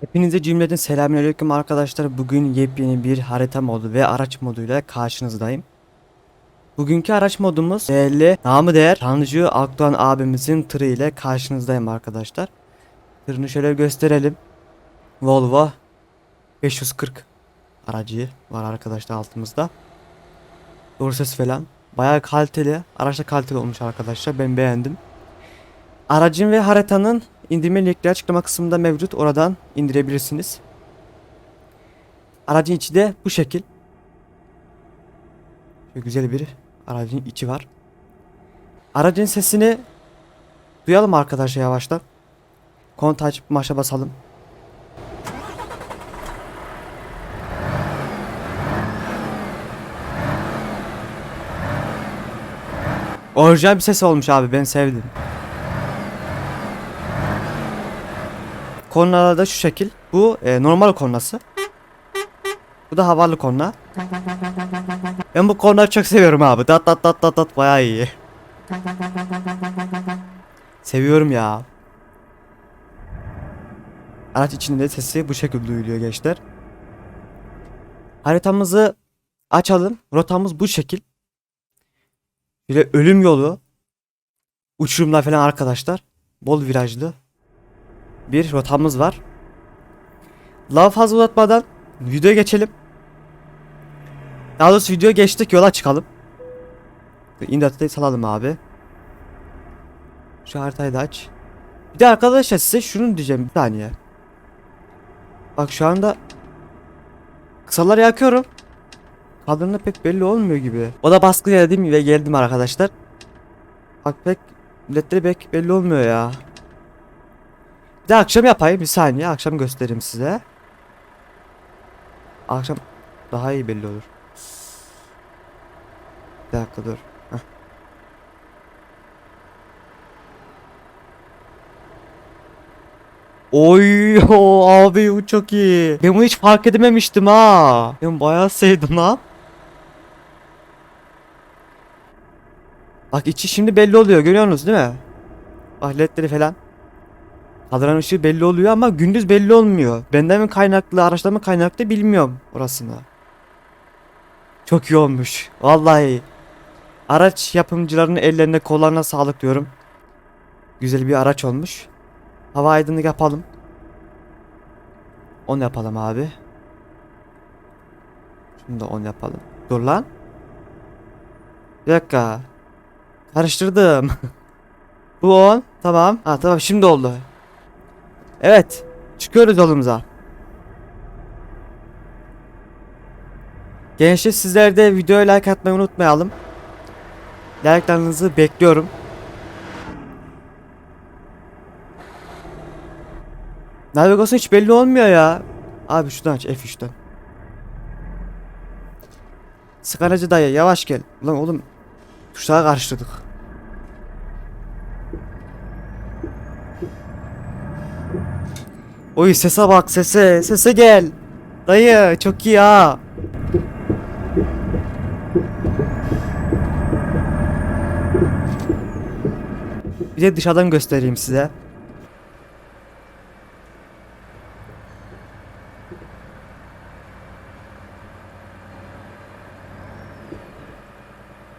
Hepinize cümleten selamünaleyküm arkadaşlar. Bugün yepyeni bir harita modu ve araç moduyla karşınızdayım. Bugünkü araç modumuz değerli namı değer Tanrıcı Akdoğan abimizin tırı ile karşınızdayım arkadaşlar. Tırını şöyle gösterelim. Volvo 540 aracı var arkadaşlar altımızda. Doğru ses falan. Bayağı kaliteli. Araç da kaliteli olmuş arkadaşlar. Ben beğendim. Aracın ve haritanın indirme linkleri açıklama kısmında mevcut. Oradan indirebilirsiniz. Aracın içi de bu şekil. Şöyle güzel bir aracın içi var. Aracın sesini duyalım arkadaşlar yavaştan. Kontağı açıp marşa basalım. Orijinal bir ses olmuş abi ben sevdim. Kornalar da şu şekil. Bu e, normal kornası. Bu da havalı korna. Ben bu kornayı çok seviyorum abi. Dat dat dat dat dat bayağı iyi. Seviyorum ya. Araç içinde sesi bu şekilde duyuluyor gençler. Haritamızı açalım. Rotamız bu şekil. Böyle ölüm yolu. Uçurumlar falan arkadaşlar. Bol virajlı bir rotamız var. Lafı fazla uzatmadan videoya geçelim. Daha doğrusu videoya geçtik yola çıkalım. İndatı salalım abi. Şu haritayı da aç. Bir de arkadaşlar size şunu diyeceğim bir saniye. Bak şu anda kısalar yakıyorum. Kadrında pek belli olmuyor gibi. O da baskı yedim ve geldim arkadaşlar. Bak pek milletleri pek belli olmuyor ya. De akşam yapayım bir saniye akşam göstereyim size. Akşam daha iyi belli olur. Bir dakika dur. Oy o abi bu çok iyi. Ben bunu hiç fark edememiştim ha. Ben bayağı sevdim lan. Bak içi şimdi belli oluyor görüyorsunuz değil mi? Bak ledleri falan. Kadran ışığı belli oluyor ama gündüz belli olmuyor. Benden mi kaynaklı, araçtan mı kaynaklı bilmiyorum orasını. Çok iyi olmuş. Vallahi. Araç yapımcılarının ellerine kollarına sağlık diyorum. Güzel bir araç olmuş. Hava aydınlık yapalım. On yapalım abi. Şunu da on yapalım. Dur lan. Bir dakika. Karıştırdım. Bu 10. Tamam. Ha tamam şimdi oldu. Evet. Çıkıyoruz yolumuza. Gençler sizler de videoya like atmayı unutmayalım. Like'larınızı bekliyorum. Navigasyon hiç belli olmuyor ya. Abi şuradan aç F3'ten. Sıkaracı dayı yavaş gel. Ulan oğlum tuşlara karıştırdık. Oy sese bak sese sese gel. Dayı çok iyi ha. Bir de dışarıdan göstereyim size.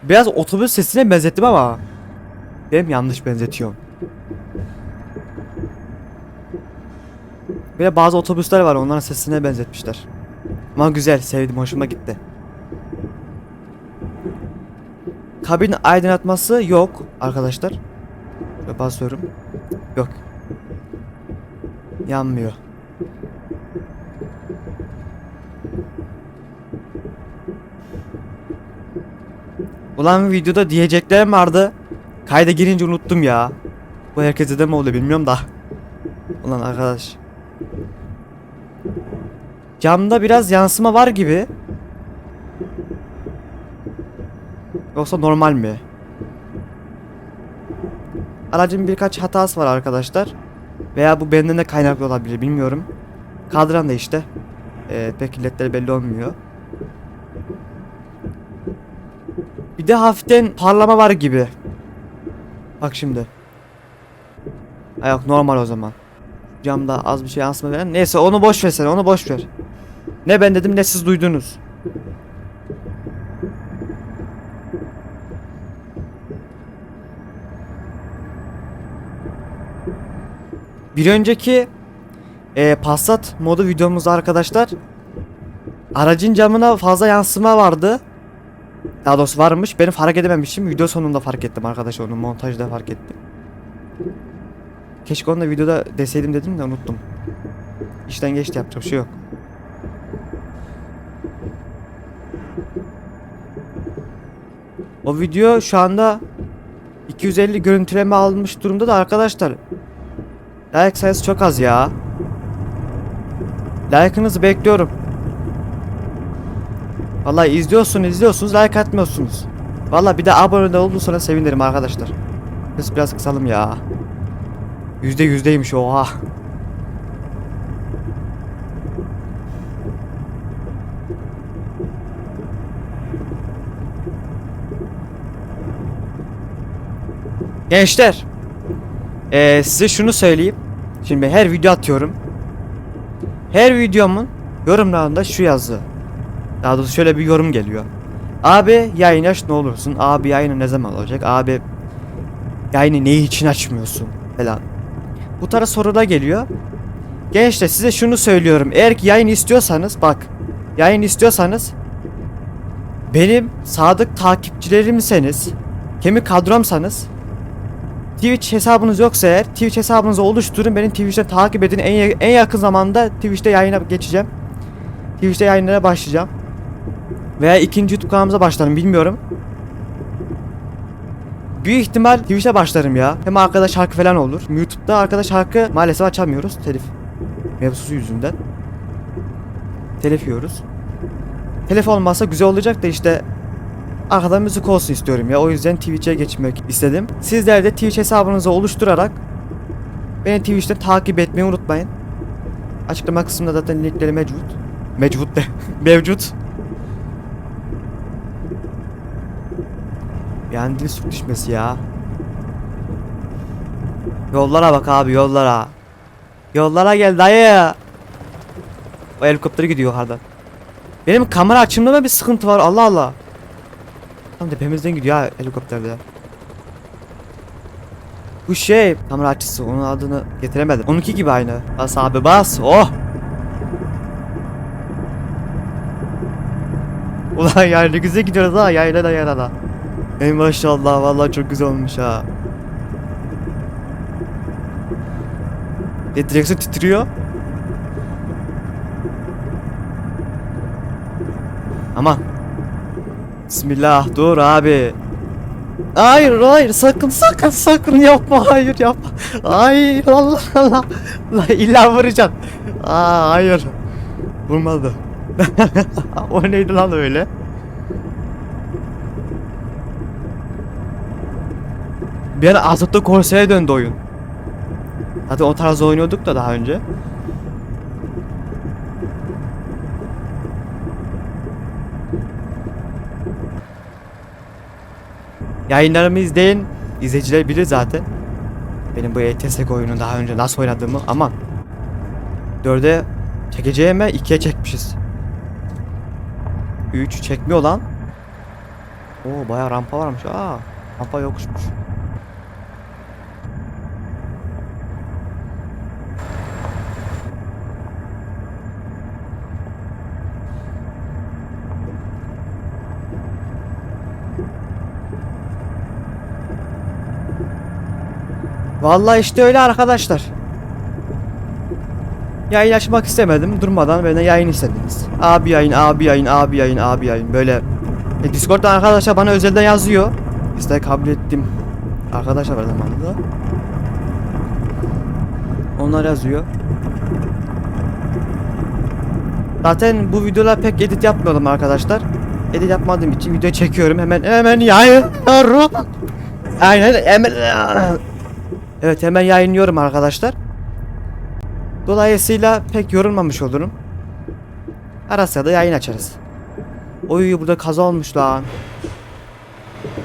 Biraz otobüs sesine benzettim ama benim yanlış benzetiyorum. Bir de bazı otobüsler var onların sesine benzetmişler. Ama güzel sevdim hoşuma gitti. Kabin aydınlatması yok arkadaşlar. Şöyle basıyorum. Yok. Yanmıyor. Ulan videoda diyeceklerim vardı. Kayda girince unuttum ya. Bu herkese de mi oluyor bilmiyorum da. Ulan arkadaş. Camda biraz yansıma var gibi. Yoksa normal mi? Aracın birkaç hatası var arkadaşlar. Veya bu benden de kaynaklı olabilir bilmiyorum. Kadran da işte. Ee, pek ledleri belli olmuyor. Bir de hafiften parlama var gibi. Bak şimdi. Ha yok normal o zaman. camda az bir şey yansıma veren. Neyse onu boş ver sen onu boş ver. Ne ben dedim ne siz duydunuz. Bir önceki e, Passat modu videomuzda arkadaşlar aracın camına fazla yansıma vardı. Daha doğrusu varmış. Benim fark edememişim. Video sonunda fark ettim arkadaşlar onu montajda fark ettim. Keşke onu da videoda deseydim dedim de unuttum. İşten geçti yapacak bir şey yok. O video şu anda 250 görüntüleme almış durumda da arkadaşlar. Like sayısı çok az ya. Like'ınızı bekliyorum. Vallahi izliyorsunuz izliyorsunuz like atmıyorsunuz. Vallahi bir de abone de olursanız sevinirim arkadaşlar. Biz biraz kısalım ya. Yüzde yüzdeymiş oha. Gençler. Ee, size şunu söyleyeyim. Şimdi her video atıyorum. Her videomun yorumlarında şu yazı. Daha doğrusu şöyle bir yorum geliyor. Abi yayın aç ne olursun. Abi yayını ne zaman olacak? Abi yayını ne için açmıyorsun? Falan. Bu tarz sorular geliyor. Gençler size şunu söylüyorum. Eğer ki yayın istiyorsanız bak. Yayın istiyorsanız benim sadık takipçilerimseniz kemik kadromsanız Twitch hesabınız yoksa eğer Twitch hesabınızı oluşturun beni Twitch'te takip edin. En, en yakın zamanda Twitch'te yayına geçeceğim. Twitch'te yayınlara başlayacağım. Veya ikinci YouTube kanalımıza başlarım bilmiyorum. Büyük ihtimal Twitch'te başlarım ya. Hem arkada şarkı falan olur. YouTube'da arkada şarkı maalesef açamıyoruz. Telif mevzusu yüzünden. Telif yiyoruz. Telif olmazsa güzel olacak da işte Arkada müzik olsun istiyorum ya. O yüzden Twitch'e geçmek istedim. Sizler de Twitch hesabınızı oluşturarak beni Twitch'te takip etmeyi unutmayın. Açıklama kısmında zaten linkleri mevcut. Mevcut de. mevcut. Yani dil sürtüşmesi ya. Yollara bak abi yollara. Yollara gel dayı. O helikopter gidiyor yukarıdan. Benim kamera açımda mı bir sıkıntı var Allah Allah. Tam tepemizden gidiyor ha helikopterde. Bu şey kamera açısı onun adını getiremedim. Onunki gibi aynı. Bas abi bas. Oh. Ulan yani ne güzel gidiyoruz ha yayla da yayla da. Ey maşallah vallahi çok güzel olmuş ha. E, direksiyon titriyor. Aman. Bismillah dur abi. Hayır hayır sakın sakın sakın yapma hayır yapma. Hayır Allah Allah. La illa vuracaksın. Aa hayır. Vurmadı. o neydi lan öyle? Bir ara Assetto Corsa'ya döndü oyun. Zaten o tarz oynuyorduk da daha önce. Yayınlarımı izleyin. İzleyiciler bilir zaten. Benim bu ETS oyunu daha önce nasıl oynadığımı ama 4'e çekeceğime 2'ye çekmişiz. 3 çekmiyor lan. Oo baya rampa varmış. Aa rampa yokuşmuş. Vallahi işte öyle arkadaşlar. Yayın açmak istemedim. Durmadan böyle yayın istediniz. Abi yayın, abi yayın, abi yayın, abi yayın. Böyle e, Discord'dan arkadaşlar bana özelden yazıyor. İsteği kabul ettim. Arkadaşlar var zamanında. Onlar yazıyor. Zaten bu videolar pek edit yapmıyordum arkadaşlar. Edit yapmadığım için video çekiyorum. Hemen hemen yayınlıyorum. Aynen hemen Evet hemen yayınlıyorum arkadaşlar. Dolayısıyla pek yorulmamış olurum. Ara sıra da yayın açarız. Oy burada kaza olmuş lan.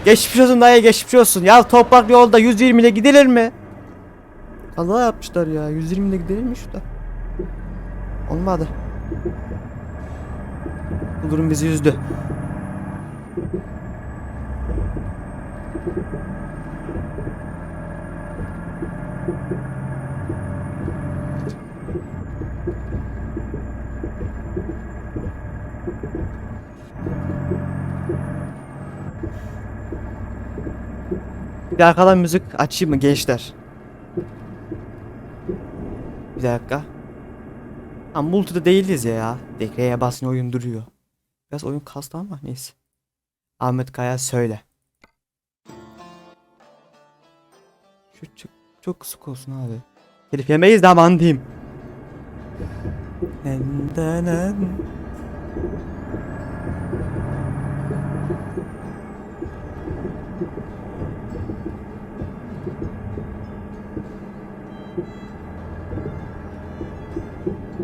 Geçmiş olsun dayı geçmiş olsun. Ya toprak yolda 120 ile gidilir mi? Kaza yapmışlar ya. 120'de gidelim şurada. Olmadı. Bu durum bizi üzdü. Bir arkadan müzik açayım mı gençler? Bir dakika. Ha multi'de değiliz ya. Dekreye basın oyun duruyor. Biraz oyun kastı ama neyse. Ahmet Kaya söyle. Şu çok, çok kısık olsun abi. Telif yemeyiz de aman diyeyim.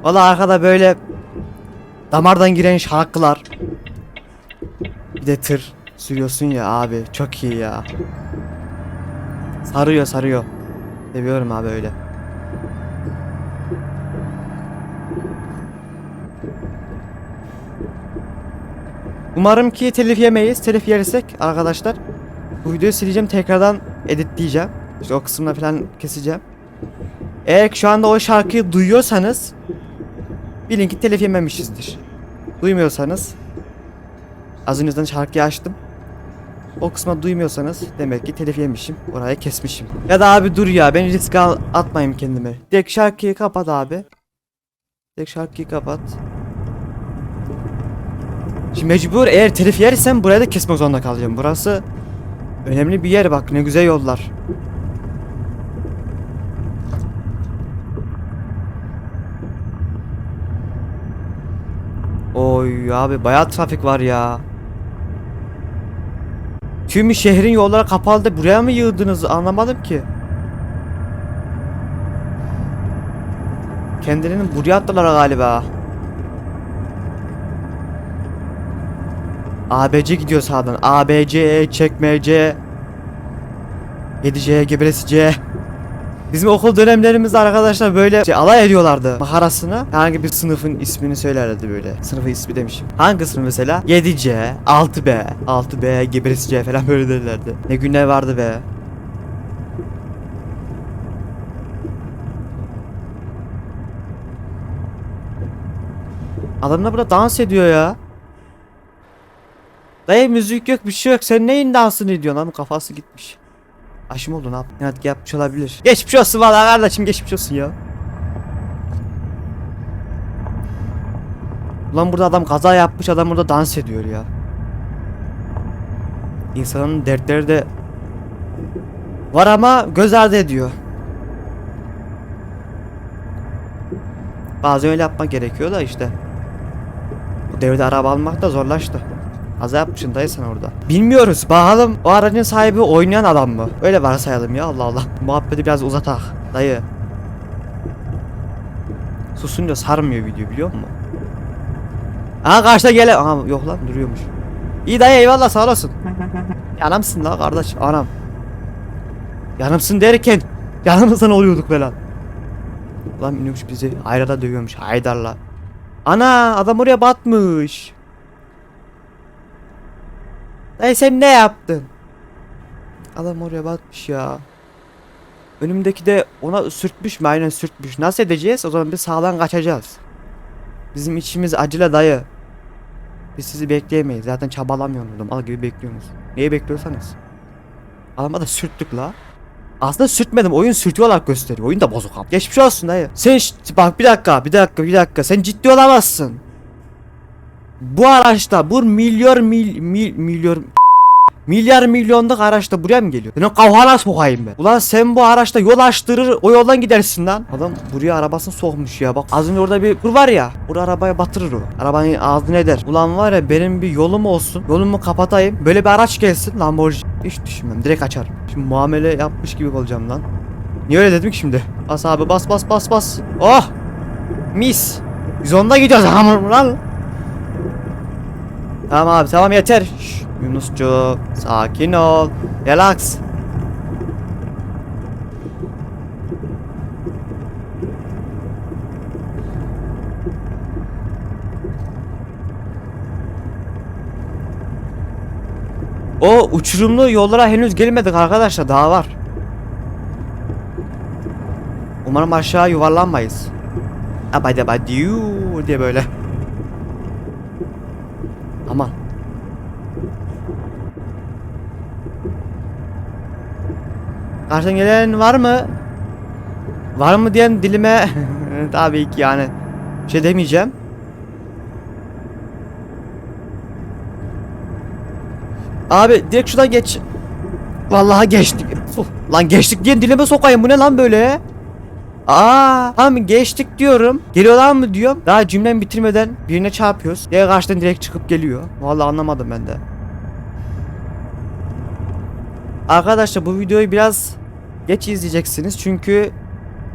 Valla arkada böyle damardan giren şarkılar. Bir de tır sürüyorsun ya abi çok iyi ya. Sarıyor sarıyor. Seviyorum abi öyle. Umarım ki telif yemeyiz. Telif yersek arkadaşlar bu videoyu sileceğim tekrardan editleyeceğim. İşte o kısmını falan keseceğim. Eğer şu anda o şarkıyı duyuyorsanız bilin ki telif yememişizdir. Duymuyorsanız az önceden şarkıyı açtım. O kısma duymuyorsanız demek ki telif yemişim. Orayı kesmişim. Ya da abi dur ya ben risk al atmayayım kendime. Direkt şarkıyı kapat abi. Direkt şarkıyı kapat. Şimdi mecbur eğer telif yersem buraya da kesmek zorunda kalacağım. Burası önemli bir yer bak ne güzel yollar. Oy abi bayağı trafik var ya. Tüm şehrin yolları kapalı buraya mı yığdınız anlamadım ki. Kendilerini buraya attılar galiba. ABC gidiyor sağdan. ABC, E, çekmece. 7C, geberesice. Bizim okul dönemlerimizde arkadaşlar böyle şey, alay ediyorlardı maharasını. Herhangi bir sınıfın ismini söylerdi böyle. Sınıfı ismi demişim. Hangi sınıf mesela? 7C, 6B, 6B, geberesice falan böyle derlerdi. Ne günler vardı be. Adamlar burada dans ediyor ya. Dayı müzik yok bir şey yok. Sen neyin dansını ediyorsun lan kafası gitmiş. Aşım oldu ne yap? Evet yapmış olabilir. Geçmiş olsun valla kardeşim geçmiş olsun ya. Ulan burada adam kaza yapmış adam burada dans ediyor ya. İnsanın dertleri de var ama göz ardı ediyor. Bazen öyle yapmak gerekiyor da işte. Bu devirde araba almak da zorlaştı. Kaza yapmışsın dayı sen orada. Bilmiyoruz. Bakalım o aracın sahibi oynayan adam mı? Öyle varsayalım ya Allah Allah. Muhabbeti biraz uzatak dayı. Susunca sarmıyor video biliyor musun? Aha karşıda gele... Aha yok lan duruyormuş. İyi dayı eyvallah sağ olasın. Yanımsın la kardeş anam. Yanımsın derken yanımızdan oluyorduk falan. Lan iniyormuş bizi Haydar'la dövüyormuş Haydar'la. Ana adam oraya batmış. Dayı sen ne yaptın? Adam oraya batmış ya. Önümdeki de ona sürtmüş mü? Aynen sürtmüş. Nasıl edeceğiz? O zaman biz sağdan kaçacağız. Bizim içimiz acıla dayı. Biz sizi bekleyemeyiz. Zaten çabalamıyorsunuz. Mal gibi bekliyorsunuz. Neyi bekliyorsanız. Adama da sürttük la. Aslında sürtmedim. Oyun sürtüyor olarak gösteriyor. Oyun da bozuk abi. Geçmiş olsun dayı. Sen bak bir dakika, bir dakika, bir dakika. Sen ciddi olamazsın. Bu araçta bu milyar mil, mil milyar Milyar milyonluk araçta buraya mı geliyor? Senin kavhana sokayım ben. Ulan sen bu araçta yol açtırır o yoldan gidersin lan. Adam buraya arabasını sokmuş ya bak. Az önce orada bir kur var ya. Buraya arabaya batırır o. Arabanın ağzını eder. Ulan var ya benim bir yolum olsun. Yolumu kapatayım. Böyle bir araç gelsin Lamborghini. Hiç düşünmem. Direkt açarım. Şimdi muamele yapmış gibi olacağım lan. Niye öyle dedim ki şimdi? Bas abi bas bas bas bas. Oh! Mis. Biz onda gidiyoruz hamur lan. Tamam abi tamam yeter. Yunuscu sakin ol. Relax. O uçurumlu yollara henüz gelmedik arkadaşlar daha var. Umarım aşağı yuvarlanmayız. Abadabadiyu diye böyle. Aman. Karşıdan gelen var mı? Var mı diyen dilime tabii ki yani şey demeyeceğim. Abi direkt şuradan geç. Vallahi geçtik. Lan geçtik diye dilime sokayım bu ne lan böyle? Aa, tamam geçtik diyorum. Geliyorlar mı diyorum. Daha cümlemi bitirmeden birine çarpıyoruz. Ya karşıdan direkt çıkıp geliyor. Vallahi anlamadım ben de. Arkadaşlar bu videoyu biraz geç izleyeceksiniz çünkü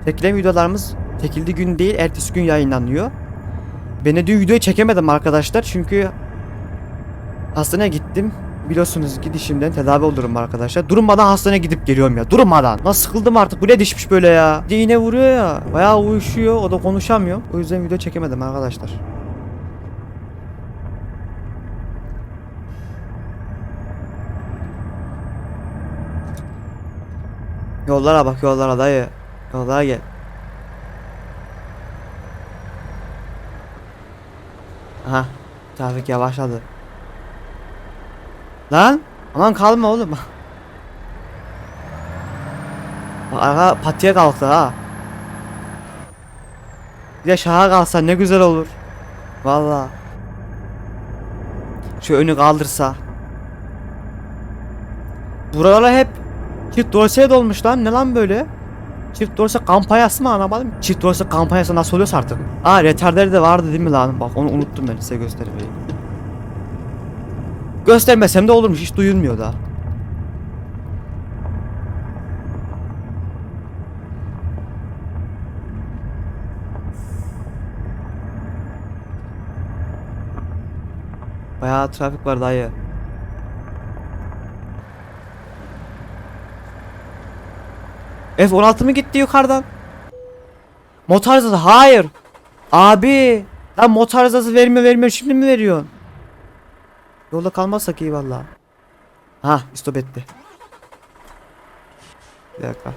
çekilen videolarımız çekildiği gün değil ertesi gün yayınlanıyor. Ben de dün videoyu çekemedim arkadaşlar çünkü hastaneye gittim. Biliyorsunuz gidişimden tedavi olurum arkadaşlar. Durmadan hastaneye gidip geliyorum ya. Durmadan. Nasıl sıkıldım artık. Bu ne dişmiş böyle ya. Bir iğne vuruyor ya. Bayağı uyuşuyor. O da konuşamıyor. O yüzden video çekemedim arkadaşlar. Yollara bak yollara dayı. Yollara gel. Aha. Trafik yavaşladı. Lan. Aman kalma oğlum. Bak arka patiye kalktı ha. Bir de şaha kalsa ne güzel olur. Valla. Şu önü kaldırsa. Buralar hep çift dorseye dolmuş lan. Ne lan böyle? Çift dorse kampanyası mı anlamadım. Çift dorse kampanyası nasıl oluyorsa artık. Aa retarderi de vardı değil mi lan? Bak onu unuttum ben size göstermeyi. Göstermesem de olurmuş hiç duyulmuyor da. Bayağı trafik var dayı. F16 mı gitti yukarıdan? Motor arızası hayır. Abi. Lan motor vermiyor vermiyor şimdi mi veriyorsun? Yolda kalmazsak iyi valla. Ha stop etti. Bir dakika.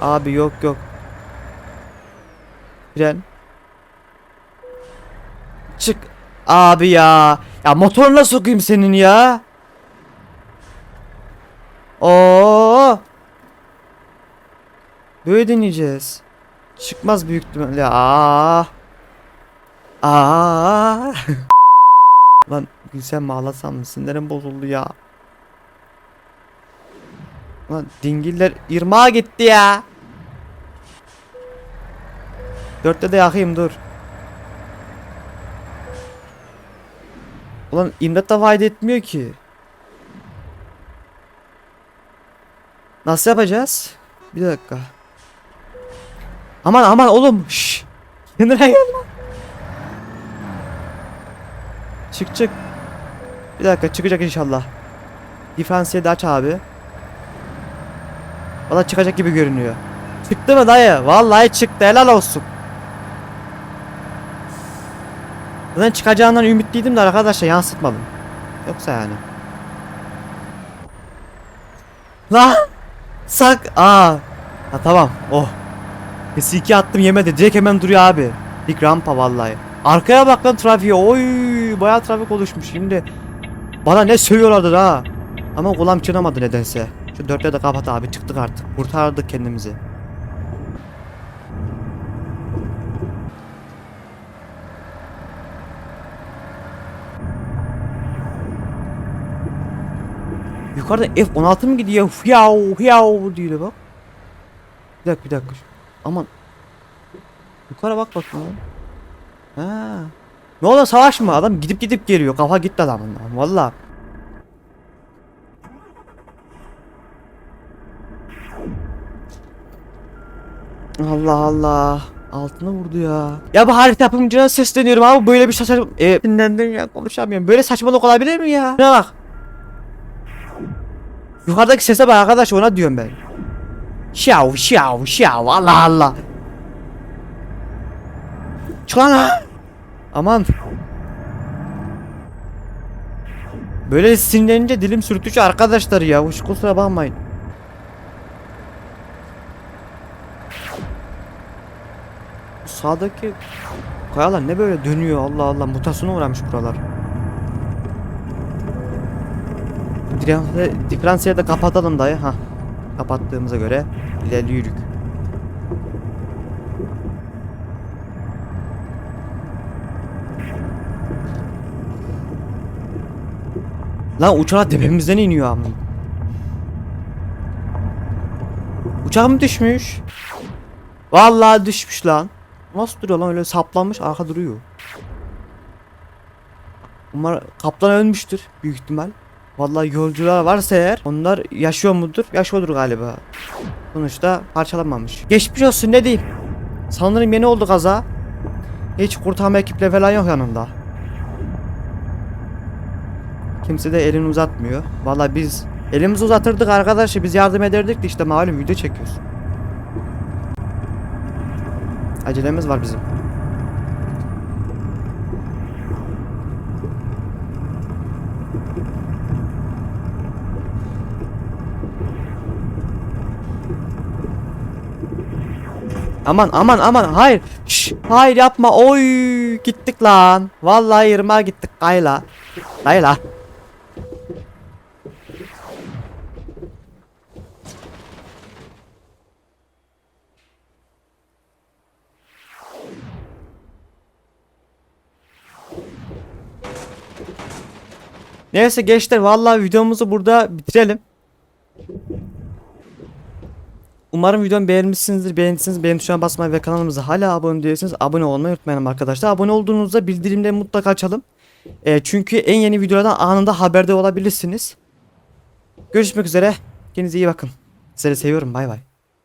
Abi yok yok. Fren. Çık. Abi ya. Ya motoruna sokayım senin ya. Oo. Böyle deneyeceğiz. Çıkmaz büyük ihtimalle. Aa. Aa. Lan gülsem ağlasam mı? Sinirlerim bozuldu ya. Lan dingiller irmağa gitti ya. Dörtte de yakayım dur. Ulan imdat da fayda etmiyor ki. Nasıl yapacağız? Bir dakika. Aman aman oğlum. Şşş. Kendine gel lan. Çık çık. Bir dakika çıkacak inşallah. Diferansiyel de aç abi. Valla çıkacak gibi görünüyor. Çıktı mı dayı? Vallahi çıktı helal olsun. Zaten çıkacağından ümitliydim de arkadaşlar yansıtmadım. Yoksa yani. Lan! Sak! Aa! Ha tamam. Oh. S2 attım yemedi. Direkt hemen duruyor abi. Dik rampa vallahi. Arkaya bak lan trafiğe. Oy! Bayağı trafik oluşmuş şimdi. Bana ne söylüyorlardı ha. Ama kulağım çınamadı nedense. Şu dörtte de kapat abi çıktık artık. Kurtardık kendimizi. Yukarıda F16 mı gidiyor? Fiyav fiyav diyor bak. Bir dakika bir dakika. Aman. Yukarı bak bakayım. Ha. Ne oldu savaş mı? Adam gidip gidip geliyor. Kafa gitti adamın. Valla. Allah Allah. Altına vurdu ya. Ya bu harita yapımcına sesleniyorum abi böyle bir saçma... E, dinlendim ya konuşamıyorum. Böyle saçmalık olabilir mi ya? Ne bak. Yukarıdaki sese bak arkadaş ona diyorum ben. Şav şav şav Allah Allah. Çık ha. Aman. Böyle sinirlenince dilim sürtücü arkadaşlar ya. Hiç kusura bakmayın. Sağdaki kayalar ne böyle dönüyor Allah Allah mutasyona uğramış buralar. Diferansiye, diferansiyeli de kapatalım dayı. Ha. Kapattığımıza göre ilerliyoruz. Lan uçağı tepemizden iniyor ama. Uçak mı düşmüş? Vallahi düşmüş lan. Nasıl duruyor lan öyle saplanmış arka duruyor. Umar kaptan ölmüştür büyük ihtimal. Vallahi yolcular varsa eğer onlar yaşıyor mudur? Yaşıyordur galiba. Sonuçta parçalanmamış. Geçmiş olsun ne diyeyim. Sanırım yeni oldu kaza. Hiç kurtarma ekiple falan yok yanında. Kimse de elini uzatmıyor. Vallahi biz elimizi uzatırdık arkadaşı biz yardım ederdik de işte malum video çekiyoruz. Acelemiz var bizim. Aman aman aman hayır. Şş, hayır yapma. Oy gittik lan. Vallahi yırmağa gittik kayla. Kayla. Neyse gençler vallahi videomuzu burada bitirelim. Umarım videomu beğenmişsinizdir. Beğendiyseniz beğen tuşuna basmayı ve kanalımıza hala abone değilseniz abone olmayı unutmayın arkadaşlar. Abone olduğunuzda bildirimleri mutlaka açalım. Ee, çünkü en yeni videolardan anında haberde olabilirsiniz. Görüşmek üzere. Kendinize iyi bakın. Sizleri seviyorum. Bay bay.